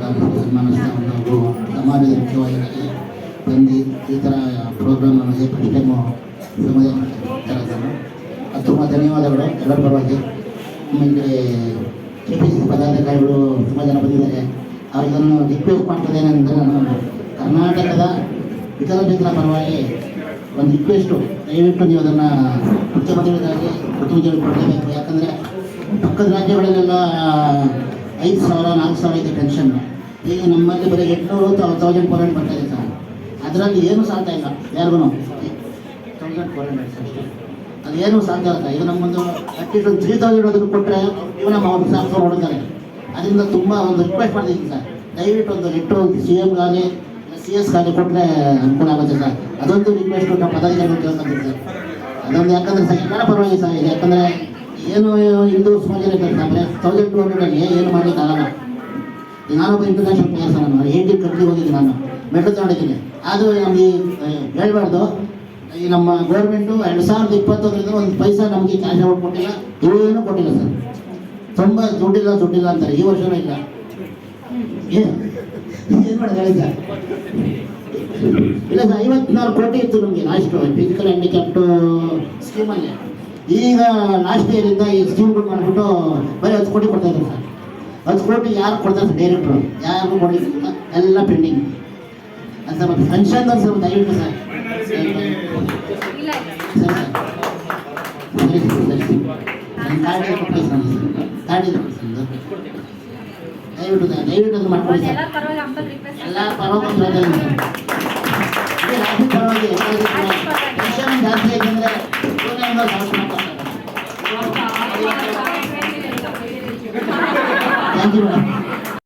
ನಾವು ಸಮಾಜದ ಮುಖ್ಯವಾಗಿ ಈ ಥರ ಪ್ರೋಗ್ರಾಮ್ ಫಸ್ಟ್ ಟೈಮು ಸಮಾಜ ಅದು ತುಂಬ ಧನ್ಯವಾದಗಳು ಎಲ್ಲರ ಜನ ಬಂದಿದ್ದಾರೆ ಅವರಿಗನ್ನು ರಿಕ್ವೆಸ್ಟ್ ಏನಂದರೆ ನಾನು ಕರ್ನಾಟಕದ ವಿಕಲಚೇತನ ಪರವಾಗಿ ಒಂದು ರಿಕ್ವೆಸ್ಟು ದಯವಿಟ್ಟು ನೀವು ಅದನ್ನು ಮುಖ್ಯಮಂತ್ರಿಗಳಿಗಾಗಿ ಮುಖ್ಯಮಂತ್ರಿಗಳು ಕೊಡಲೇಬೇಕು ಯಾಕಂದರೆ ಪಕ್ಕದ ರಾಜ್ಯಗಳಲ್ಲೆಲ್ಲ ಐದು ಸಾವಿರ, ನಾಲ್ಕು ಸಾವಿರ ಇದೆ ಪೆನ್ಷನ್ ಈಗ ನಮ್ಮಲ್ಲಿ ಬರೀ ಎಂಟುನೂರು ತೌಸಂಡ್ ಫೋರ್ ಹಂಡ್ರೆಡ್ ಬರ್ತಾ ಇದೆ ಸರ್. ಅದರಲ್ಲಿ ಏನೂ ಸಾಧ್ಯ ಇಲ್ಲ. ಯಾರಿಗೂ? ತೌಸಂಡ್ ಫೋರ್ ಹಂಡ್ರೆಡ್ ಅಷ್ಟೇ. ಏನು ಸಾಧ್ಯ ಇಲ್ಲ ಈಗ ನಮ್ಮೊಂದು ಅಟ್ಲೀಸ್ಟ್ ಒಂದು ತ್ರೀ ತೌಸಂಡ್ ಅದನ್ನು ಕೊಟ್ಟರೆ ಜೀವನ ಮಾಡಿ ಸಾಕು ನೋಡ್ತಾರೆ ಅದರಿಂದ ತುಂಬ ಒಂದು ರಿಕ್ವೆಸ್ಟ್ ಮಾಡ್ತಿದ್ದೀನಿ ಸರ್. ದಯವಿಟ್ಟು ಒಂದು ಲೆಟ್ರು ಸಿ ಎಮ್ಗಾಗಲಿ ಸಿ ಎಸ್ಗಾಗಲಿ ಕೊಟ್ಟರೆ ಅನುಕೂಲ ಆಗುತ್ತೆ ಸರ್. ಅದೊಂದು ರಿಕ್ವೆಸ್ಟ್ ನಮ್ಮ ಪದಾಧಿಕಾರಿಗಳು ಕೇಳ್ಕೊಂತೀನಿ ಸರ್ ಅದೊಂದು ಯಾಕಂದ್ರೆ ಸರ್ ಎಲ್ಲರ ಪರವಾಗಿ ಸರ್. ಯಾಕಂದ್ರೆ ಯಾಕಂದರೆ ಏನು ಹಿಂದೂ ಸಮಾಜ ಇರ್ತಾರೆ ಅಂದರೆ ತೌಸಂಡ್ ಟು ಹಂಡ್ರೆಡಲ್ಲಿ ಏನು ಮಾಡಲಿಕ್ಕೆ ಆಗಲ್ಲ. ಈಗ ನಾನೊಬ್ಬ ಇಂಟರ್ನ್ಯಾಷನಲ್ ಪ್ಲೇಯರ್ ಸರ್ ನಾನು ಏಯ್ಟಿ ಕಟ್ಟಿ ಹೋಗಿದ್ದೀನಿ ನಾನು ಮೆಡಲ್ ತಗೊಂಡಿದ್ದೀನಿ ಆದರೂ ನಮಗೆ ಹೇಳ್ಬಾರ್ದು. ಈ ನಮ್ಮ ಗೌರ್ಮೆಂಟು ಎರಡು ಸಾವಿರದ ಇಪ್ಪತ್ತೊಂದರಿಂದ ಒಂದು ಪೈಸಾ ನಮಗೆ ಕ್ಯಾಶ್ ಔಟ್ ಕೊಟ್ಟಿಲ್ಲ ಏನೂ ಕೊಟ್ಟಿಲ್ಲ ಸರ್. ತುಂಬ ದುಡ್ಡಿಲ್ಲ ದುಡ್ಡಿಲ್ಲ ಅಂತಾರೆ. ಈ ವರ್ಷವೂ ಇಲ್ಲ. ಏನು ಇಲ್ಲ ಸರ್ ಐವತ್ನಾಲ್ಕು ಕೋಟಿ ಇತ್ತು ನಮಗೆ ಲಾಸ್ಟ್ ಫಿಸಿಕಲ್ ಹ್ಯಾಂಡಿಕ್ಯಾಪ್ಟು ಸ್ಕೀಮಲ್ಲಿ ಈಗ ಲಾಸ್ಟ್ ಇಯರಿಂದ ಈ ಸ್ಕೀಮ್ಗಳು ಮಾಡಿಬಿಟ್ಟು ಬರೀ ಹತ್ತು ಕೋಟಿ ಕೊಡ್ತಾ ಇದ್ದಾರೆ ಸರ್ ಹತ್ತು ಕೋಟಿ ಯಾರು ಕೊಡ್ತಾರೆ ಡೈರೆಕ್ಟ್ರು ಯಾರು ಕೊಡಲಿಕ್ಕಿಲ್ಲ ಎಲ್ಲ ಪೆಂಡಿಂಗ್ ಅಂತ ಮತ್ತೆ ಫಂಕ್ಷನ್ ಸರ್ ದಯವಿಟ್ಟು ಸರ್ ಸರ್ ಸರ್ ಸರಿ sir sir sir sir sir ದಯವಿಟ್ಟು ಅದು ಮಾಡ್ಕೊಳ್ಳಿ ಎಲ್ಲ ಪರವಾಗಿ. ಟೆನ್ಷನ್ ಜಾಸ್ತಿ ಆಯ್ತಂದ್ರೆ ಥ್ಯಾಂಕ್ ಯು ಮೇಡಮ್